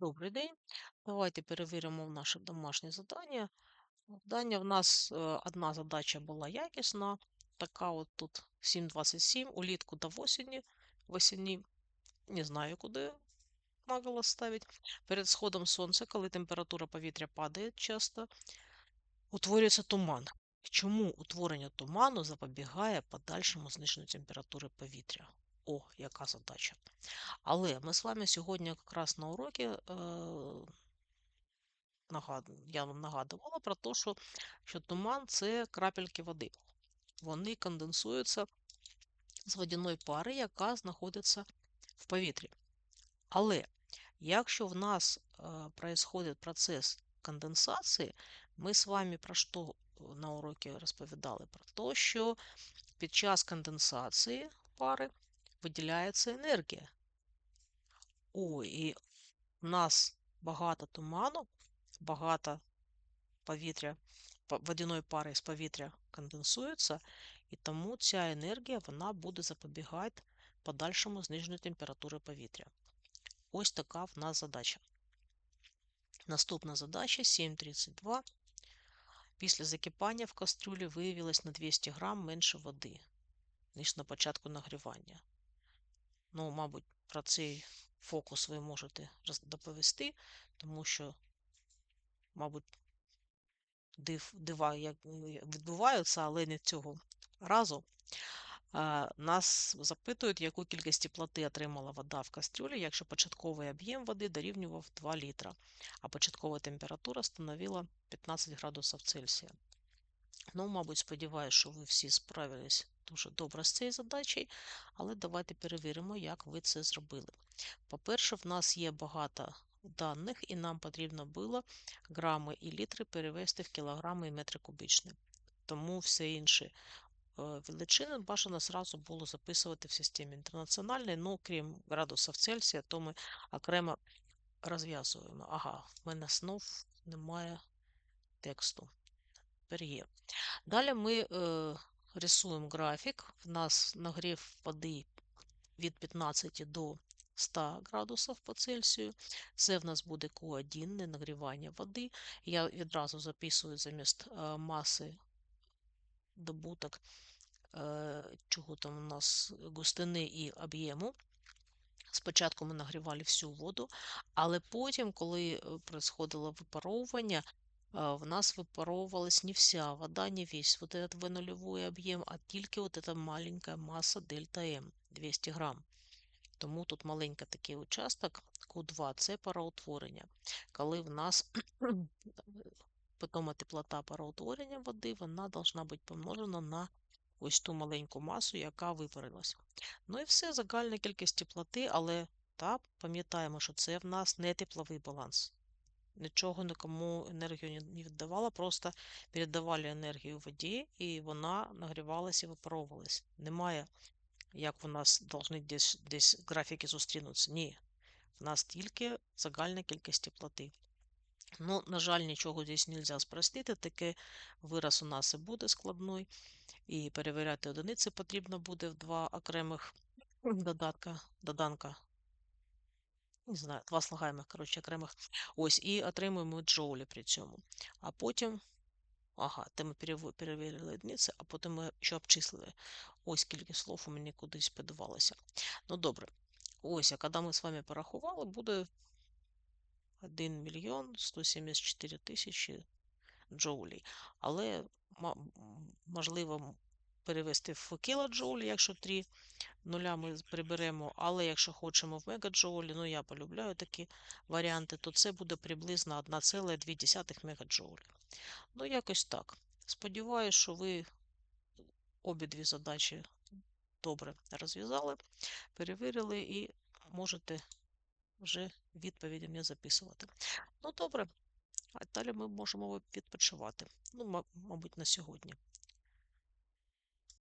Добрий день. Давайте перевіримо наше домашнє завдання. Завдання в нас е, одна задача була якісна. Така от тут 7,27, улітку до осені. Восені не знаю, куди наголос ставити. Перед сходом сонця, коли температура повітря падає часто, утворюється туман. Чому утворення туману запобігає подальшому зниженню температури повітря? О, яка задача. Але ми з вами сьогодні якраз на уроці е, я вам нагадувала про те, що, що туман це крапельки води. Вони конденсуються з водяної пари, яка знаходиться в повітрі. Але якщо в нас е, процес конденсації, ми з вами про що на уроці розповідали? Про те, що під час конденсації пари виділяється енергія. О, і в нас багато туману, багато повітря, водяної пари з повітря конденсується, і тому ця енергія вона буде запобігати подальшому зниженню температури повітря. Ось така в нас задача. Наступна задача 7.32. Після закипання в кастрюлі виявилось на 200 грам менше води, ніж на початку нагрівання. Ну, мабуть, про цей фокус ви можете доповісти, тому що, мабуть, див, дива як відбуваються, але не цього разу. Нас запитують, яку кількість теплоти отримала вода в кастрюлі, якщо початковий об'єм води дорівнював 2 літра, а початкова температура становила 15 градусів Цельсія. Ну, мабуть, сподіваюся, що ви всі справились дуже добре з цією задачею, але давайте перевіримо, як ви це зробили. По-перше, в нас є багато даних, і нам потрібно було грами і літри перевести в кілограми і метри кубічні. Тому все інше величини бажано зразу було записувати в системі інтернаціональній, ну, крім градусів Цельсія, то ми окремо розв'язуємо. Ага, в мене знов немає тексту. Тепер є. Далі ми е, рисуємо графік. В нас нагрів води від 15 до 100 градусів по Цельсію. Це в нас буде Q1, не нагрівання води. Я відразу записую замість е, маси добуток е, чого там у нас густини і об'єму. Спочатку ми нагрівали всю воду, але потім, коли происходило випаровування, в нас випаровувалась не вся вода, не весь вот этот V0 об'єм, а тільки вот эта маленька маса дельта М 200 грам. Тому тут маленький такий участок Q2 це пароутворення. Коли в нас питома теплота пароутворення води, вона должна бути помножена на ось ту маленьку масу, яка випарилась. Ну і все, загальна кількість теплоти, але та, пам'ятаємо, що це в нас не тепловий баланс. Нічого нікому енергію не віддавала, просто передавали енергію воді, і вона нагрівалася і випаровувалась. Немає, як у нас повинні десь десь графіки зустрінутися. Ні. В нас тільки загальна кількість теплоти. Ну, на жаль, нічого здесь не можна спростити, таке вираз у нас і буде складний. І перевіряти одиниці потрібно буде в два окремих додатка, доданка. Не знаю, два слагаємих, коротше, окремих. Ось, і отримуємо джоулі при цьому. А потім, ага, те ми перевірили одиниці, а потім ми ще обчислили. Ось кілька слов у мене кудись подавалося. Ну, добре. Ось, а коли ми з вами порахували, буде 1 мільйон 174 тисячі джоулей. Але, можливо, перевести в кілоджоулі, якщо 3 нуля ми приберемо, але якщо хочемо в мегаджоулі, ну я полюбляю такі варіанти, то це буде приблизно 1,2 мегаджоулі. Ну, якось так. Сподіваюся, що ви обидві задачі добре розв'язали, перевірили і можете вже відповіді мені записувати. Ну, добре, а далі ми можемо відпочивати. Ну, мабуть, на сьогодні.